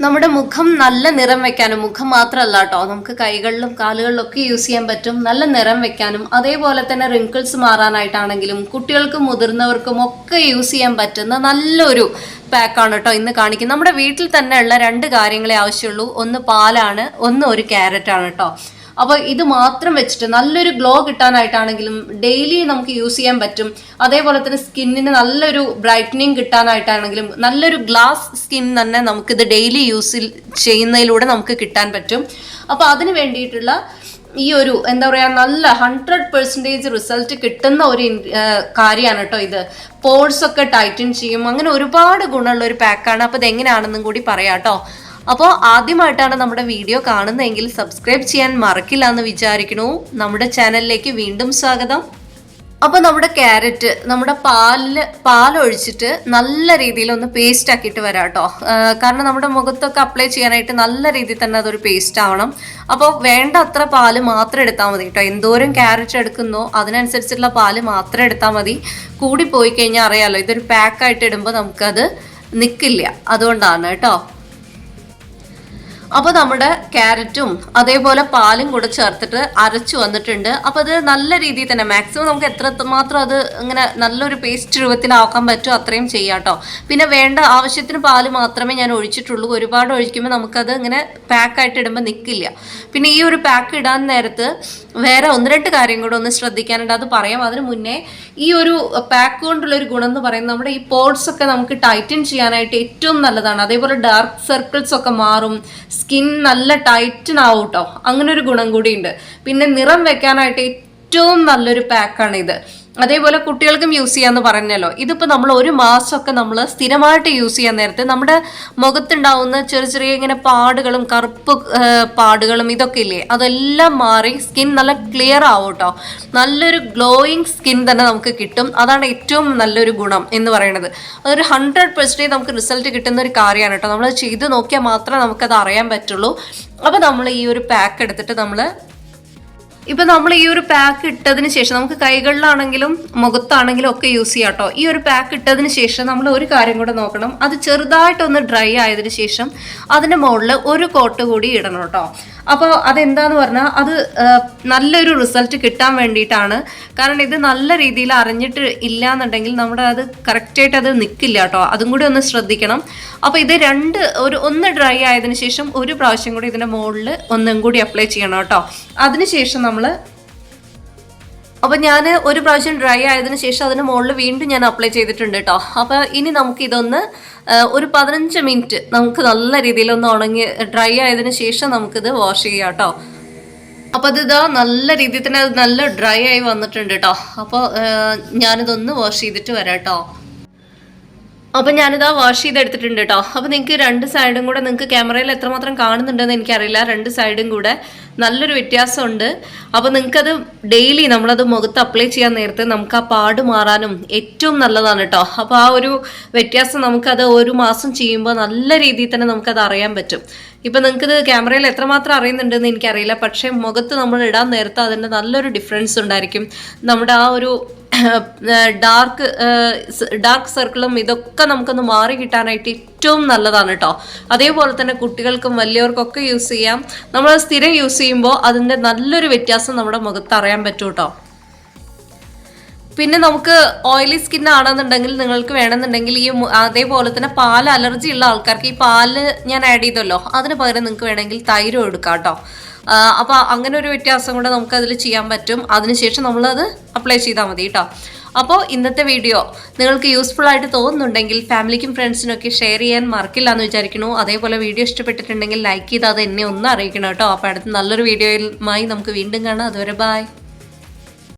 നമ്മുടെ മുഖം നല്ല നിറം വെക്കാനും മുഖം മാത്രമല്ല കേട്ടോ നമുക്ക് കൈകളിലും കാലുകളിലും ഒക്കെ യൂസ് ചെയ്യാൻ പറ്റും. നല്ല നിറം വെക്കാനും അതേപോലെ തന്നെ റിങ്കിൾസ് മാറാനായിട്ടാണെങ്കിലും കുട്ടികൾക്കും മുതിർന്നവർക്കും ഒക്കെ യൂസ് ചെയ്യാൻ പറ്റുന്ന നല്ലൊരു പാക്കാണ് കേട്ടോ ഇന്ന് കാണിക്കുന്നത്. നമ്മുടെ വീട്ടിൽ തന്നെ ഉള്ള രണ്ട് കാര്യങ്ങളെ ആവശ്യമുള്ളൂ. ഒന്ന് പാലാണ് ഒന്ന് ഒരു ക്യാരറ്റാണ് കേട്ടോ അപ്പോൾ ഇത് മാത്രം വെച്ചിട്ട് നല്ലൊരു ഗ്ലോ കിട്ടാനായിട്ടാണെങ്കിലും ഡെയിലി നമുക്ക് യൂസ് ചെയ്യാൻ പറ്റും. അതേപോലെ തന്നെ സ്കിന്നിന് നല്ലൊരു ബ്രൈറ്റനിങ് കിട്ടാനായിട്ടാണെങ്കിലും നല്ലൊരു ഗ്ലാസ് സ്കിൻ തന്നെ നമുക്കിത് ഡെയിലി യൂസിൽ ചെയ്യുന്നതിലൂടെ നമുക്ക് കിട്ടാൻ പറ്റും. അപ്പോൾ അതിന് വേണ്ടിയിട്ടുള്ള ഈ ഒരു എന്താ പറയുക നല്ല ഹൺഡ്രഡ് പെർസെന്റേജ് റിസൾട്ട് കിട്ടുന്ന ഒരു കാര്യമാണ് കേട്ടോ ഇത്. പോൾസ് ഒക്കെ ടൈറ്റൻ ചെയ്യും. അങ്ങനെ ഒരുപാട് ഗുണമുള്ള ഒരു പാക്കാണ്. അപ്പോൾ ഇത് എങ്ങനെയാണെന്നും കൂടി പറയാം കേട്ടോ. അപ്പോൾ ആദ്യമായിട്ടാണ് നമ്മുടെ വീഡിയോ കാണുന്നതെങ്കിൽ സബ്സ്ക്രൈബ് ചെയ്യാൻ മറക്കില്ല എന്ന് വിചാരിക്കണു നമ്മുടെ ചാനലിലേക്ക് വീണ്ടും സ്വാഗതം. അപ്പോൾ നമ്മുടെ ക്യാരറ്റ് നമ്മുടെ പാലിൽ പാലൊഴിച്ചിട്ട് നല്ല രീതിയിൽ ഒന്ന് പേസ്റ്റ് ആക്കിയിട്ട് വരാം കേട്ടോ കാരണം നമ്മുടെ മുഖത്തൊക്കെ അപ്ലൈ ചെയ്യാനായിട്ട് നല്ല രീതിയിൽ തന്നെ അതൊരു പേസ്റ്റ് ആവണം. അപ്പോൾ വേണ്ട അത്ര പാൽ മാത്രം എടുത്താൽ മതി കേട്ടോ എന്തോരം ക്യാരറ്റ് എടുക്കുന്നോ അതിനനുസരിച്ചുള്ള പാൽ മാത്രം എടുത്താൽ മതി. കൂടി പോയി കഴിഞ്ഞാൽ അറിയാലോ ഇതൊരു പാക്കായിട്ട് ഇടുമ്പോൾ നമുക്കത് നിൽക്കില്ല അതുകൊണ്ടാണ് കേട്ടോ അപ്പോൾ നമ്മുടെ ക്യാരറ്റും അതേപോലെ പാലും കൂടെ ചേർത്തിട്ട് അരച്ചു വന്നിട്ടുണ്ട്. അപ്പോൾ അത് നല്ല രീതിയിൽ തന്നെ മാക്സിമം നമുക്ക് എത്ര മാത്രം അത് ഇങ്ങനെ നല്ലൊരു പേസ്റ്റ് രൂപത്തിലാക്കാൻ പറ്റുമോ അത്രയും ചെയ്യാട്ടോ പിന്നെ വേണ്ട ആവശ്യത്തിന് പാൽ മാത്രമേ ഞാൻ ഒഴിച്ചിട്ടുള്ളൂ. ഒരുപാട് ഒഴിക്കുമ്പോൾ നമുക്കത് ഇങ്ങനെ പാക്കായിട്ട് ഇടുമ്പോൾ നിൽക്കില്ല പിന്നെ ഈ ഒരു പാക്ക് ഇടാൻ നേരത്ത് വേറെ ഒന്ന് രണ്ട് കാര്യം കൂടെ ഒന്ന് ശ്രദ്ധിക്കാനുണ്ട്. അത് പറയാം. അതിന് മുന്നേ ഈ ഒരു പാക്ക് കൊണ്ടുള്ള ഒരു ഗുണം എന്ന് പറയുന്നത് നമ്മുടെ ഈ പോർട്സ് ഒക്കെ നമുക്ക് ടൈറ്റൻ ചെയ്യാനായിട്ട് ഏറ്റവും നല്ലതാണ്. അതേപോലെ ഡാർക്ക് സർക്കിൾസ് ഒക്കെ മാറും. സ്കിൻ നല്ല ടൈറ്റൻ ആവും കേട്ടോ അങ്ങനെ ഒരു ഗുണം കൂടിയുണ്ട്. പിന്നെ നിറം വെക്കാനായിട്ട് ഏറ്റവും നല്ലൊരു പാക്കാണ് ഇത് അതേപോലെ കുട്ടികൾക്കും യൂസ് ചെയ്യാന്ന് പറഞ്ഞല്ലോ. ഇതിപ്പോൾ നമ്മൾ ഒരു മാസമൊക്കെ നമ്മൾ സ്ഥിരമായിട്ട് യൂസ് ചെയ്യാൻ നേരത്തെ നമ്മുടെ മുഖത്തുണ്ടാവുന്ന ചെറിയ ചെറിയ ഇങ്ങനെ പാടുകളും കറുപ്പ് പാടുകളും ഇതൊക്കെ ഇല്ലേ അതെല്ലാം മാറി സ്കിൻ നല്ല ക്ലിയർ ആവും കേട്ടോ. നല്ലൊരു ഗ്ലോയിങ് സ്കിൻ തന്നെ നമുക്ക് കിട്ടും. അതാണ് ഏറ്റവും നല്ലൊരു ഗുണം എന്ന് പറയുന്നത്. അതൊരു ഹൺഡ്രഡ് പെർസെന്റേജ് നമുക്ക് റിസൾട്ട് കിട്ടുന്ന ഒരു കാര്യമാണ് കേട്ടോ. നമ്മൾ ചെയ്ത് നോക്കിയാൽ മാത്രമേ നമുക്കത് അറിയാൻ പറ്റുള്ളൂ. അപ്പോൾ നമ്മൾ ഈ ഒരു പാക്ക് എടുത്തിട്ട് നമ്മൾ ഇപ്പൊ നമ്മൾ ഈ ഒരു പാക്ക് ഇട്ടതിന് ശേഷം നമുക്ക് കൈകളിലാണെങ്കിലും മുഖത്താണെങ്കിലും ഒക്കെ യൂസ് ചെയ്യാം കേട്ടോ. ഈ ഒരു പാക്ക് ഇട്ടതിന് ശേഷം നമ്മൾ ഒരു കാര്യം കൂടെ നോക്കണം. അത് ചെറുതായിട്ടൊന്ന് ഡ്രൈ ആയതിനു ശേഷം അതിന്റെ മുകളിൽ ഒരു കോട്ട് കൂടി ഇടണം കേട്ടോ. അപ്പോൾ അതെന്താന്ന് പറഞ്ഞാൽ അത് നല്ലൊരു റിസൾട്ട് കിട്ടാൻ വേണ്ടിയിട്ടാണ്. കാരണം ഇത് നല്ല രീതിയിൽ അറിഞ്ഞിട്ട് ഇല്ല എന്നുണ്ടെങ്കിൽ നമ്മുടെ അത് കറക്റ്റായിട്ട് അത് നിൽക്കില്ല കേട്ടോ. അതും കൂടി ഒന്ന് ശ്രദ്ധിക്കണം. അപ്പോൾ ഇത് രണ്ട് ഒരു ഒന്ന് ഡ്രൈ ആയതിനു ശേഷം ഒരു പ്രാവശ്യം കൂടി ഇതിന്റെ മുകളിൽ ഒന്നും കൂടി അപ്ലൈ ചെയ്യണം കേട്ടോ. അതിനുശേഷം നമ്മൾ അപ്പോൾ ഞാൻ ഒരു പ്രാവശ്യം ഡ്രൈ ആയതിനു ശേഷം അതിന് മുകളിൽ വീണ്ടും ഞാൻ അപ്ലൈ ചെയ്തിട്ടുണ്ട് കേട്ടോ അപ്പോൾ ഇനി നമുക്ക് ഇതൊന്ന് ഒരു പതിനഞ്ച് മിനിറ്റ് നമുക്ക് നല്ല രീതിയിൽ ഒന്ന് ഉണങ്ങി ഡ്രൈ ആയതിനു ശേഷം നമുക്കിത് വാഷ് ചെയ്യാം കേട്ടോ അപ്പോൾ അത് ഇതാ നല്ല രീതിയിൽ തന്നെ അത് നല്ല ഡ്രൈ ആയി വന്നിട്ടുണ്ട് കേട്ടോ അപ്പോൾ ഞാനിതൊന്ന് വാഷ് ചെയ്തിട്ട് വരാം കേട്ടോ അപ്പം ഞാനിതാ വാഷ് ചെയ്തെടുത്തിട്ടുണ്ട് കേട്ടോ അപ്പോൾ നിങ്ങൾക്ക് രണ്ട് സൈഡും കൂടെ നിങ്ങൾക്ക് ക്യാമറയിൽ എത്രമാത്രം കാണുന്നുണ്ടെന്ന് എനിക്കറിയില്ല. രണ്ട് സൈഡും കൂടെ നല്ലൊരു വ്യത്യാസമുണ്ട്. അപ്പോൾ നിങ്ങൾക്കത് ഡെയിലി നമ്മളത് മുഖത്ത് അപ്ലൈ ചെയ്യാൻ നേരത്തെ നമുക്ക് ആ പാട് മാറാനും ഏറ്റവും നല്ലതാണ് കേട്ടോ അപ്പോൾ ആ ഒരു വ്യത്യാസം നമുക്കത് ഒരു മാസം ചെയ്യുമ്പോൾ നല്ല രീതിയിൽ തന്നെ നമുക്കത് അറിയാൻ പറ്റും. ഇപ്പം നിങ്ങൾക്കിത് ക്യാമറയിൽ എത്രമാത്രം അറിയുന്നുണ്ടെന്ന് എനിക്കറിയില്ല. പക്ഷേ മുഖത്ത് നമ്മൾ ഇടാൻ നേരത്തെ അതിന്റെ നല്ലൊരു ഡിഫറൻസ് ഉണ്ടായിരിക്കും. നമ്മുടെ ആ ഒരു ഡാർക്ക് ഡാർക്ക് സർക്കിളും ഇതൊക്കെ നമുക്കൊന്ന് മാറി കിട്ടാനായിട്ട് ഏറ്റവും നല്ലതാണ് കേട്ടോ അതേപോലെ തന്നെ കുട്ടികൾക്കും വലിയവർക്കൊക്കെ യൂസ് ചെയ്യാം. നമ്മൾ സ്ഥിരം യൂസ് ചെയ്യുമ്പോൾ അതിന്റെ നല്ലൊരു വ്യത്യാസം നമ്മുടെ മുഖത്ത് അറിയാൻ പറ്റും കേട്ടോ പിന്നെ നമുക്ക് ഓയിലി സ്കിൻ ആണെന്നുണ്ടെങ്കിൽ നിങ്ങൾക്ക് വേണമെന്നുണ്ടെങ്കിൽ ഈ അതേപോലെ തന്നെ പാൽ അലർജി ഉള്ള ആൾക്കാർക്ക് ഈ പാൽ ഞാൻ ആഡ് ചെയ്തല്ലോ. അതിന് പകരം നിങ്ങൾക്ക് വേണമെങ്കിൽ തൈരും എടുക്കാം കേട്ടോ അപ്പോൾ അങ്ങനെ ഒരു വ്യത്യാസം കൂടെ നമുക്ക് അതിൽ ചെയ്യാൻ പറ്റും. അതിനുശേഷം നമ്മളത് അപ്ലൈ ചെയ്താൽ മതി കേട്ടോ അപ്പോൾ ഇന്നത്തെ വീഡിയോ നിങ്ങൾക്ക് യൂസ്ഫുൾ ആയിട്ട് തോന്നുന്നുണ്ടെങ്കിൽ ഫാമിലിക്കും ഫ്രണ്ട്സിനൊക്കെ ഷെയർ ചെയ്യാൻ മറക്കില്ല എന്ന് വിചാരിക്കുന്നു. അതേപോലെ വീഡിയോ ഇഷ്ടപ്പെട്ടിട്ടുണ്ടെങ്കിൽ ലൈക്ക് ചെയ്ത് അത് എന്നെ ഒന്ന് അറിയിക്കണം കേട്ടോ അപ്പോൾ അടുത്ത നല്ലൊരു വീഡിയോയുമായി നമുക്ക് വീണ്ടും കാണാം. അതുവരെ ബായ്